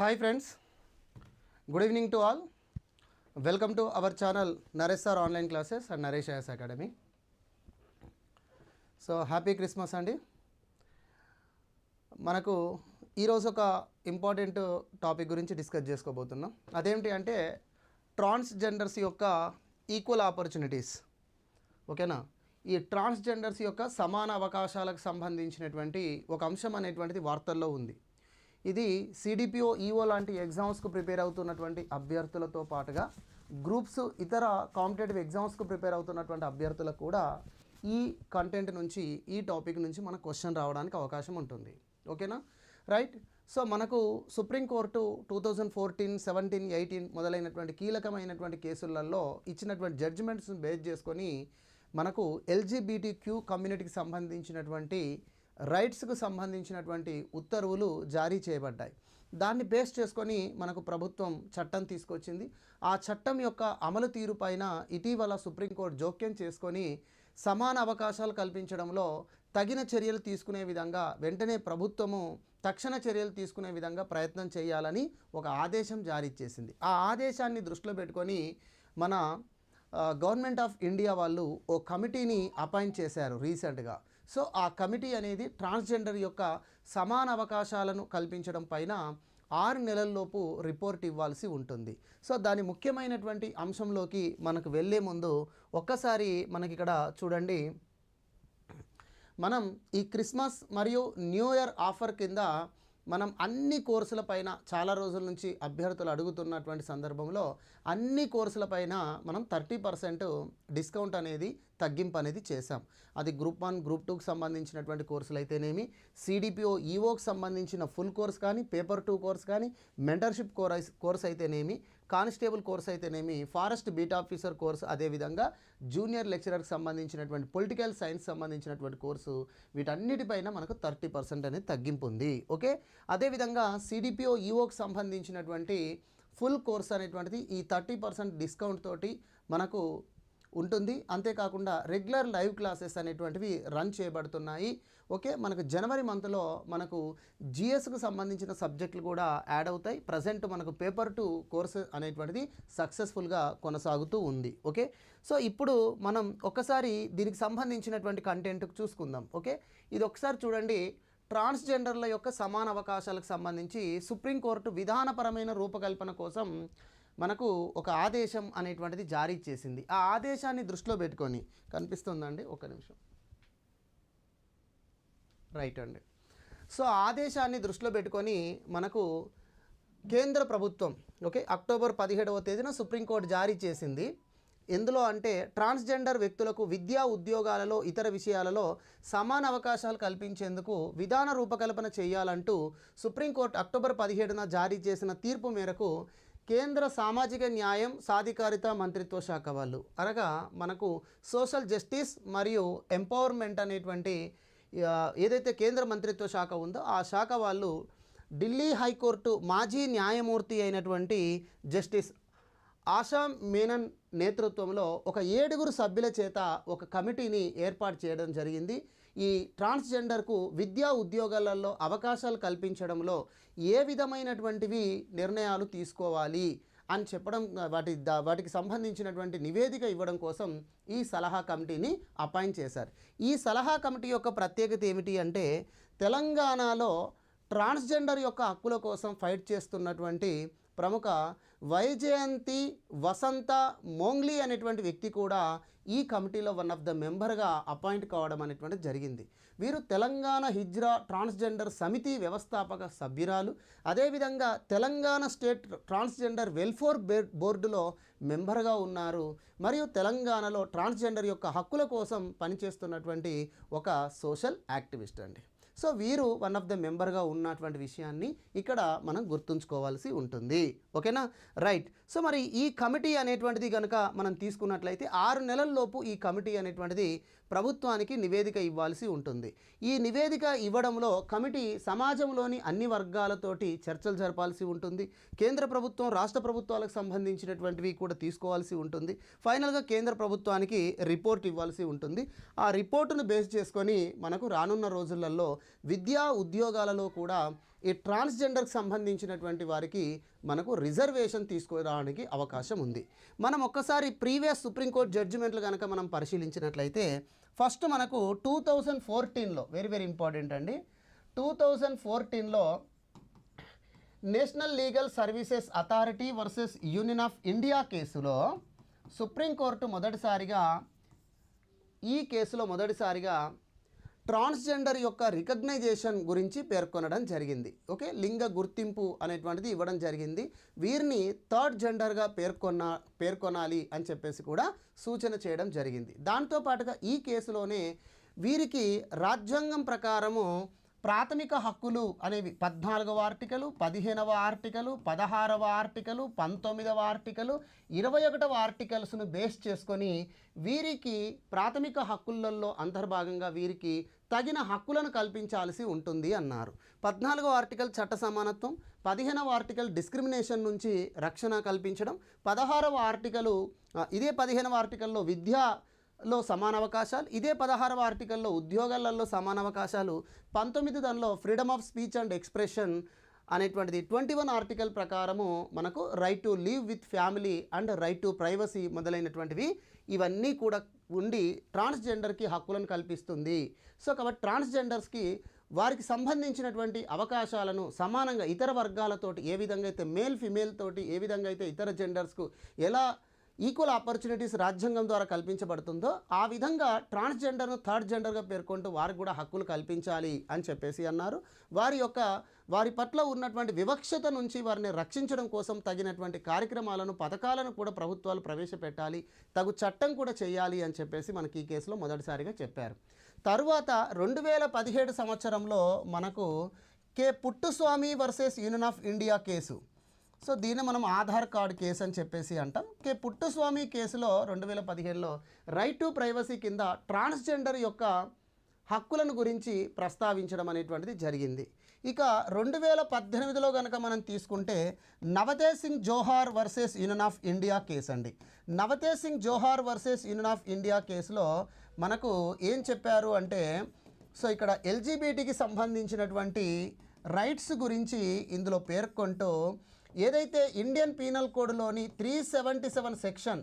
Hi friends good evening to all welcome to our channel Naresh sir online classes and Naresh IAS academy so happy Christmas అండి మనకు ఈరోజు ఒక important topic గురించి discuss చేసుకోబోతున్నాం. అదేంటి అంటే ట్రాన్స్జెండర్స్ యొక్క ఈక్వల్ ఆపర్చునిటీస్ ఓకేనా ఈ ట్రాన్స్జెండర్స్ యొక్క సమాన అవకాశాలకు సంబంధించినటువంటి ఒక అంశం అనేటువంటిది వార్తల్లో ఉంది. ఇది సిడిపిఓ ఈఓ లాంటి ఎగ్జామ్స్కు ప్రిపేర్ అవుతున్నటువంటి అభ్యర్థులతో పాటుగా గ్రూప్స్ ఇతర కాంపిటేటివ్ ఎగ్జామ్స్కు ప్రిపేర్ అవుతున్నటువంటి అభ్యర్థులకు కూడా ఈ కంటెంట్ నుంచి ఈ టాపిక్ నుంచి మనకు క్వశ్చన్ రావడానికి అవకాశం ఉంటుంది. ఓకేనా రైట్ సో మనకు supreme court two thousand fourteen seventeen eighteen మొదలైనటువంటి కీలకమైనటువంటి కేసులలో ఇచ్చినటువంటి జడ్జిమెంట్స్ని బేస్ చేసుకొని మనకు ఎల్జీబీటీ క్యూ కమ్యూనిటీకి సంబంధించినటువంటి రైట్స్కు సంబంధించినటువంటి ఉత్తర్వులు జారీ చేయబడ్డాయి. దాన్ని బేస్ చేసుకొని మనకు ప్రభుత్వం చట్టం తీసుకొచ్చింది. ఆ చట్టం యొక్క అమలు తీరు పైన ఇటీవల సుప్రీంకోర్టు జోక్యం చేసుకొని సమాన అవకాశాలు కల్పించడంలో తగిన చర్యలు తీసుకునే విధంగా వెంటనే ప్రభుత్వము తక్షణ చర్యలు తీసుకునే విధంగా ప్రయత్నం చేయాలని ఒక ఆదేశం జారీ చేసింది. ఆ ఆదేశాన్ని దృష్టిలో పెట్టుకొని మన గవర్నమెంట్ ఆఫ్ ఇండియా వాళ్ళు ఓ కమిటీని అపాయింట్ చేశారు రీసెంట్గా. సో ఆ కమిటీ అనేది ట్రాన్స్జెండర్ యొక్క సమాన అవకాశాలను కల్పించడం పైన ఆరు నెలల్లోపు రిపోర్ట్ ఇవ్వాల్సి ఉంటుంది. సో దాని ముఖ్యమైనటువంటి అంశంలోకి మనకు వెళ్ళే ముందు ఒక్కసారి మనకి ఇక్కడ చూడండి. మనం ఈ క్రిస్మస్ మరియు న్యూ ఇయర్ ఆఫర్ కింద మనం అన్ని కోర్సుల పైన చాలా రోజుల నుంచి అభ్యర్థులు అడుగుతున్నటువంటి సందర్భంలో అన్ని కోర్సుల పైన మనం థర్టీ పర్సెంట్ డిస్కౌంట్ అనేది తగ్గింపు అనేది చేశాం. అది గ్రూప్ వన్ గ్రూప్ టూకి సంబంధించినటువంటి కోర్సులు అయితేనేమి సిడిపిఓ ఈఓకి సంబంధించిన ఫుల్ కోర్స్ కానీ పేపర్ టూ కోర్స్ కానీ మెంటర్షిప్ కోర్స్ కోర్స్ అయితేనేమి కానిస్టేబుల్ కోర్స్ అయితేనేమి ఫారెస్ట్ బీట్ ఆఫీసర్ కోర్స్ అదేవిధంగా జూనియర్ లెక్చరర్కి సంబంధించినటువంటి పొలిటికల్ సైన్స్ సంబంధించినటువంటి కోర్సు వీటన్నిటిపైన మనకు థర్టీ పర్సెంట్ అనేది తగ్గింపు ఉంది ఓకే అదేవిధంగా సిడిపిఓ ఈఓకి సంబంధించినటువంటి ఫుల్ కోర్స్ అనేటువంటిది ఈ థర్టీ పర్సెంట్ డిస్కౌంట్ తోటి మనకు ఉంటుంది. అంతేకాకుండా రెగ్యులర్ లైవ్ క్లాసెస్ అనేటువంటివి రన్ చేయబడుతున్నాయి. ఓకే మనకు జనవరి మంత్లో మనకు జిఎస్కు సంబంధించిన సబ్జెక్టులు కూడా యాడ్ అవుతాయి. ప్రజెంట్ మనకు పేపర్ టు కోర్సు అనేటువంటిది సక్సెస్ఫుల్గా కొనసాగుతూ ఉంది. ఓకే సో ఇప్పుడు మనం ఒకసారి దీనికి సంబంధించినటువంటి కంటెంట్ చూసుకుందాం. ఓకే ఇది ఒకసారి చూడండి. ట్రాన్స్జెండర్ల యొక్క సమాన అవకాశాలకు సంబంధించి సుప్రీంకోర్టు విధానపరమైన రూపకల్పన కోసం మనకు ఒక ఆదేశం అనేటువంటిది జారీ చేసింది. ఆ ఆదేశాన్ని దృష్టిలో పెట్టుకొని కనిపిస్తుందండి ఒక నిమిషం. రైట్ అండి. సో ఆదేశాన్ని దృష్టిలో పెట్టుకొని మనకు కేంద్ర ప్రభుత్వం ఓకే అక్టోబర్ పదిహేడవ తేదీన సుప్రీంకోర్టు జారీ చేసింది. ఎందులో అంటే ట్రాన్స్జెండర్ వ్యక్తులకు విద్యా ఉద్యోగాలలో ఇతర విషయాలలో సమాన అవకాశాలు కల్పించేందుకు విధాన రూపకల్పన చేయాలంటూ సుప్రీంకోర్టు అక్టోబర్ పదిహేడున జారీ చేసిన తీర్పు మేరకు కేంద్ర సామాజిక న్యాయం సాధికారిత మంత్రిత్వ శాఖ వాళ్ళు. అనగా మనకు సోషల్ జస్టిస్ మరియు ఎంపవర్మెంట్ అనేటువంటి ఏదైతే కేంద్ర మంత్రిత్వ శాఖ ఉందో ఆ శాఖ వాళ్ళు ఢిల్లీ హైకోర్టు మాజీ న్యాయమూర్తి అయినటువంటి జస్టిస్ ఆశా మేనన్ నేతృత్వంలో ఒక ఏడుగురు సభ్యుల చేత ఒక కమిటీని ఏర్పాటు చేయడం జరిగింది. ఈ ట్రాన్స్జెండర్కు విద్యా ఉద్యోగాలలో అవకాశాలు కల్పించడంలో ఏ విధమైనటువంటివి నిర్ణయాలు తీసుకోవాలి అని చెప్పడం వాటి వాటికి సంబంధించినటువంటి నివేదిక ఇవ్వడం కోసం ఈ సలహా కమిటీని అపాయింట్ చేశారు. ఈ సలహా కమిటీ యొక్క ప్రత్యేకత ఏమిటి అంటే తెలంగాణలో ట్రాన్స్జెండర్ యొక్క హక్కుల కోసం ఫైట్ చేస్తున్నటువంటి ప్రముఖ వైజయంతి వసంత మోంగ్లీ అనేటువంటి వ్యక్తి కూడా ఈ కమిటీలో వన్ ఆఫ్ ద మెంబర్గా అపాయింట్ కావడం అనేటువంటిది జరిగింది. వీరు తెలంగాణ హిజ్రా ట్రాన్స్జెండర్ సమితి వ్యవస్థాపక సభ్యురాలు. అదేవిధంగా తెలంగాణ స్టేట్ ట్రాన్స్జెండర్ వెల్ఫేర్ బోర్డులో మెంబర్గా ఉన్నారు. మరియు తెలంగాణలో ట్రాన్స్జెండర్ యొక్క హక్కుల కోసం పనిచేస్తున్నటువంటి ఒక సోషల్ యాక్టివిస్ట్ అండి. సో వీరు వన్ ఆఫ్ ద మెంబర్గా ఉన్నటువంటి విషయాన్ని ఇక్కడ మనం గుర్తుంచుకోవాల్సి ఉంటుంది. ఓకేనా? రైట్. సో మరి ఈ కమిటీ అనేటువంటిది కనుక మనం తీసుకున్నట్లయితే ఆరు నెలల్లోపు ఈ కమిటీ అనేటువంటిది ప్రభుత్వానికి నివేదిక ఇవ్వాల్సి ఉంటుంది. ఈ నివేదిక ఇవ్వడంలో కమిటీ సమాజంలోని అన్ని వర్గాలతోటి చర్చలు జరపాల్సి ఉంటుంది. కేంద్ర ప్రభుత్వం రాష్ట్ర ప్రభుత్వాలకు సంబంధించినటువంటివి కూడా తీసుకోవాల్సి ఉంటుంది. ఫైనల్గా కేంద్ర ప్రభుత్వానికి రిపోర్ట్ ఇవ్వాల్సి ఉంటుంది. ఆ రిపోర్టును బేస్ చేసుకొని మనకు రానున్న రోజులలో విద్యా ఉద్యోగాలలో కూడా ఈ ట్రాన్స్జెండర్కి సంబంధించినటువంటి వారికి మనకు రిజర్వేషన్ తీసుకురావడానికి అవకాశం ఉంది. మనం ఒక్కసారి ప్రీవియస్ సుప్రీంకోర్టు జడ్జిమెంట్లు కనుక మనం పరిశీలించినట్లయితే ఫస్ట్ మనకు టూ థౌజండ్ ఫోర్టీన్లో వెరీ వెరీ ఇంపార్టెంట్ అండి. టూ థౌజండ్ ఫోర్టీన్లో national legal services authority versus union of India కేసులో సుప్రీంకోర్టు మొదటిసారిగా ఈ కేసులో మొదటిసారిగా ట్రాన్స్జెండర్ యొక్క రికగ్నైజేషన్ గురించి పేర్కొనడం జరిగింది. ఓకే? లింగ గుర్తింపు అనేటువంటిది ఇవ్వడం జరిగింది. వీరిని థర్డ్ జెండర్గా పేర్కొన్న పేర్కొనాలి అని చెప్పేసి కూడా సూచన చేయడం జరిగింది. దాంతో పాటుగా ఈ కేసులోనే వీరికి రాజ్యాంగం ప్రకారము ప్రాథమిక హక్కులు అనేవి పద్నాలుగవ ఆర్టికలు పదిహేనవ ఆర్టికలు పదహారవ ఆర్టికలు పంతొమ్మిదవ ఆర్టికలు ఇరవై ఒకటవ ఆర్టికల్స్ను బేస్ చేసుకొని వీరికి ప్రాథమిక హక్కులలో అంతర్భాగంగా వీరికి తగిన హక్కులను కల్పించాల్సి ఉంటుంది అన్నారు. పద్నాలుగవ ఆర్టికల్ చట్ట సమానత్వం పదిహేనవ ఆర్టికల్ డిస్క్రిమినేషన్ నుంచి రక్షణ కల్పించడం పదహారవ ఆర్టికలు ఇదే పదిహేనవ ఆర్టికల్లో విద్యా లో సమాన అవకాశాలు ఇదే పదహారవ ఆర్టికల్లో ఉద్యోగాలలో సమాన అవకాశాలు పంతొమ్మిది దానిలో freedom of speech and expression అనేటువంటిది ట్వంటీ వన్ ఆర్టికల్ ప్రకారము మనకు right to leave with family and right to privacy మొదలైనటువంటివి ఇవన్నీ కూడా ఉండి ట్రాన్స్జెండర్కి హక్కులను కల్పిస్తుంది. సో కాబట్టి ట్రాన్స్జెండర్స్కి వారికి సంబంధించినటువంటి అవకాశాలను సమానంగా ఇతర వర్గాలతోటి ఏ విధంగా అయితే మేల్ ఫిమేల్ తోటి ఏ విధంగా అయితే ఇతర జెండర్స్కు ఎలా ఈక్వల్ ఆపర్చునిటీస్ రాజ్యాంగం ద్వారా కల్పించబడుతుందో ఆ విధంగా ట్రాన్స్జెండర్ను థర్డ్ జెండర్గా పేర్కొంటూ వారికి కూడా హక్కులు కల్పించాలి అని చెప్పేసి అన్నారు. వారి యొక్క వారి పట్ల ఉన్నటువంటి వివక్షత నుంచి వారిని రక్షించడం కోసం తగినటువంటి కార్యక్రమాలను పథకాలను కూడా ప్రభుత్వాలు ప్రవేశపెట్టాలి తగు చట్టం కూడా చేయాలి అని చెప్పేసి మనకి ఈ కేసులో మొదటిసారిగా చెప్పారు. తరువాత రెండు వేల పదిహేడు సంవత్సరంలో మనకు K Puttaswamy versus union of India case. So దీన్ని మనం ఆధార్ కార్డ్ కేసు అని చెప్పేసి అంటాం. కే పుట్టుస్వామి కేసులో రెండు వేల పదిహేడులో రైట్ టు ప్రైవసీ కింద ట్రాన్స్జెండర్ యొక్క హక్కులను గురించి ప్రస్తావించడం అనేటువంటిది జరిగింది. ఇక రెండు వేల పద్దెనిమిదిలో కనుక మనం తీసుకుంటే Navtej Singh Johar versus union of India case అండి. Navtej Singh Johar versus union of India కేసులో మనకు ఏం చెప్పారు అంటే సో ఇక్కడ ఎల్జీబీటీకి సంబంధించినటువంటి రైట్స్ గురించి ఇందులో పేర్కొంటూ ఏదైతే Indian penal కోడ్లోని three seventy seven section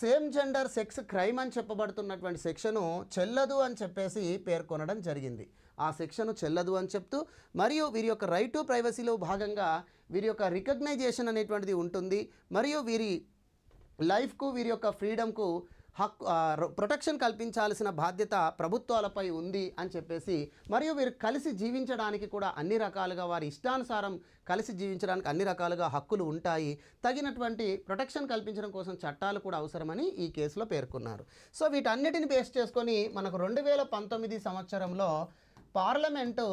same gender sex crime అని చెప్పబడుతున్నటువంటి సెక్షను చెల్లదు అని చెప్పేసి పేర్కొనడం జరిగింది. ఆ సెక్షను చెల్లదు అని చెప్తూ మరియు వీరి యొక్క రైట్ టు ప్రైవసీలో భాగంగా వీరి యొక్క రికగ్నైజేషన్ అనేటువంటిది ఉంటుంది. మరియు వీరి లైఫ్కు వీరి యొక్క ఫ్రీడమ్కు హక్కు ప్రొటెక్షన్ కల్పించాల్సిన బాధ్యత ప్రభుత్వాలపై ఉంది అని చెప్పేసి మరియు వీరు కలిసి జీవించడానికి కూడా అన్ని రకాలుగా వారి ఇష్టానుసారం కలిసి జీవించడానికి అన్ని రకాలుగా హక్కులు ఉంటాయి. తగినటువంటి ప్రొటెక్షన్ కల్పించడం కోసం చట్టాలు కూడా అవసరమని ఈ కేసులో పేర్కొన్నారు. సో వీటన్నిటిని బేస్ చేసుకొని మనకు రెండు వేల పంతొమ్మిది సంవత్సరంలో parliament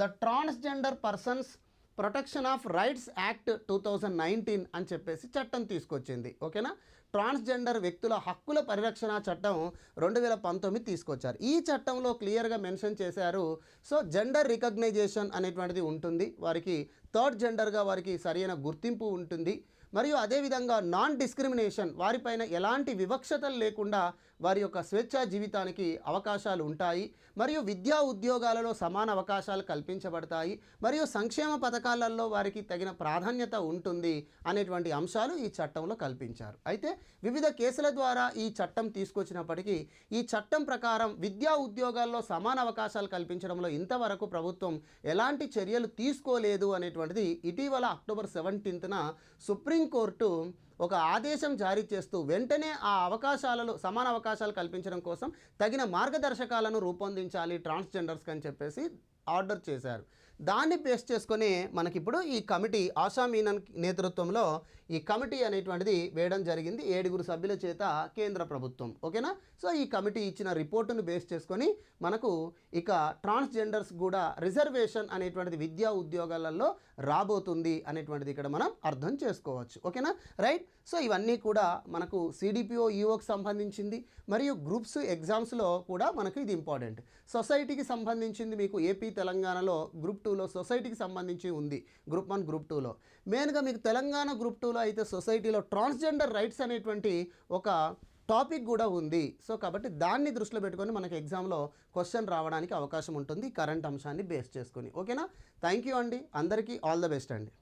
the transgender persons protection of rights act two thousand nineteen అని చెప్పేసి చట్టం తీసుకొచ్చింది. ఓకేనా? ట్రాన్స్జెండర్ వ్యక్తుల హక్కుల పరిరక్షణ చట్టం రెండు వేల పంతొమ్మిది తీసుకొచ్చారు. ఈ చట్టంలో క్లియర్గా మెన్షన్ చేశారు సో జెండర్ రికగ్నైజేషన్ అనేటువంటిది ఉంటుంది. వారికి థర్డ్ జెండర్గా వారికి సరైన గుర్తింపు ఉంటుంది. మరియు అదేవిధంగా నాన్ డిస్క్రిమినేషన్ వారిపైన ఎలాంటి వివక్షతలు లేకుండా వారి యొక్క స్వేచ్ఛా జీవితానికి అవకాశాలు ఉంటాయి. మరియు విద్యా ఉద్యోగాలలో సమాన అవకాశాలు కల్పించబడతాయి. మరియు సంక్షేమ పథకాలలో వారికి తగిన ప్రాధాన్యత ఉంటుంది అనేటువంటి అంశాలు ఈ చట్టంలో కల్పించారు. అయితే వివిధ కేసుల ద్వారా ఈ చట్టం తీసుకొచ్చినప్పటికీ ఈ చట్టం ప్రకారం విద్యా ఉద్యోగాల్లో సమాన అవకాశాలు కల్పించడంలో ఇంతవరకు ప్రభుత్వం ఎలాంటి చర్యలు తీసుకోలేదు అనేటువంటిది ఇటీవల అక్టోబర్ సెవెంటీన్త్న సుప్రీంకోర్టు ఒక ఆదేశం జారీ చేస్తూ వెంటనే ఆ అవకాశాలలో సమాన అవకాశాలు కల్పించడం కోసం తగిన మార్గదర్శకాలను రూపొందించాలి ట్రాన్స్జెండర్స్కి అని చెప్పేసి ఆర్డర్ చేశారు. దాన్ని బేస్ చేసుకొని మనకిప్పుడు ఈ కమిటీ ఆశా మీనన్ నేతృత్వంలో ఈ కమిటీ అనేటువంటిది వేయడం జరిగింది ఏడుగురు సభ్యుల చేత కేంద్ర ప్రభుత్వం. ఓకేనా? సో ఈ కమిటీ ఇచ్చిన రిపోర్టును బేస్ చేసుకొని మనకు ఇక ట్రాన్స్జెండర్స్ కూడా రిజర్వేషన్ అనేటువంటిది విద్యా ఉద్యోగాలలో రాబోతుంది అనేటువంటిది ఇక్కడ మనం అర్థం చేసుకోవచ్చు. ఓకేనా? రైట్? సో ఇవన్నీ కూడా మనకు సిడిపిఓ ఈఓకి సంబంధించింది మరియు గ్రూప్స్ ఎగ్జామ్స్లో కూడా మనకు ఇది ఇంపార్టెంట్. సొసైటీకి సంబంధించింది మీకు ఏపీ తెలంగాణలో గ్రూప్ టూలో సొసైటీకి సంబంధించి ఉంది. గ్రూప్ వన్ గ్రూప్ టూలో. మెయిన్గా మీకు తెలంగాణ గ్రూప్ టూలో అయితే సొసైటీలో ట్రాన్స్జెండర్ రైట్స్ అనేటువంటి ఒక టాపిక్ కూడా ఉంది. సో కాబట్టి దాన్ని దృష్టిలో పెట్టుకొని మనకి ఎగ్జామ్లో క్వశ్చన్ రావడానికి అవకాశం ఉంటుంది. కరెంట్ అంశాన్ని బేస్ చేసుకొని. ఓకేనా? థ్యాంక్ యూ అండి. అందరికీ ఆల్ ద బెస్ట్ అండి.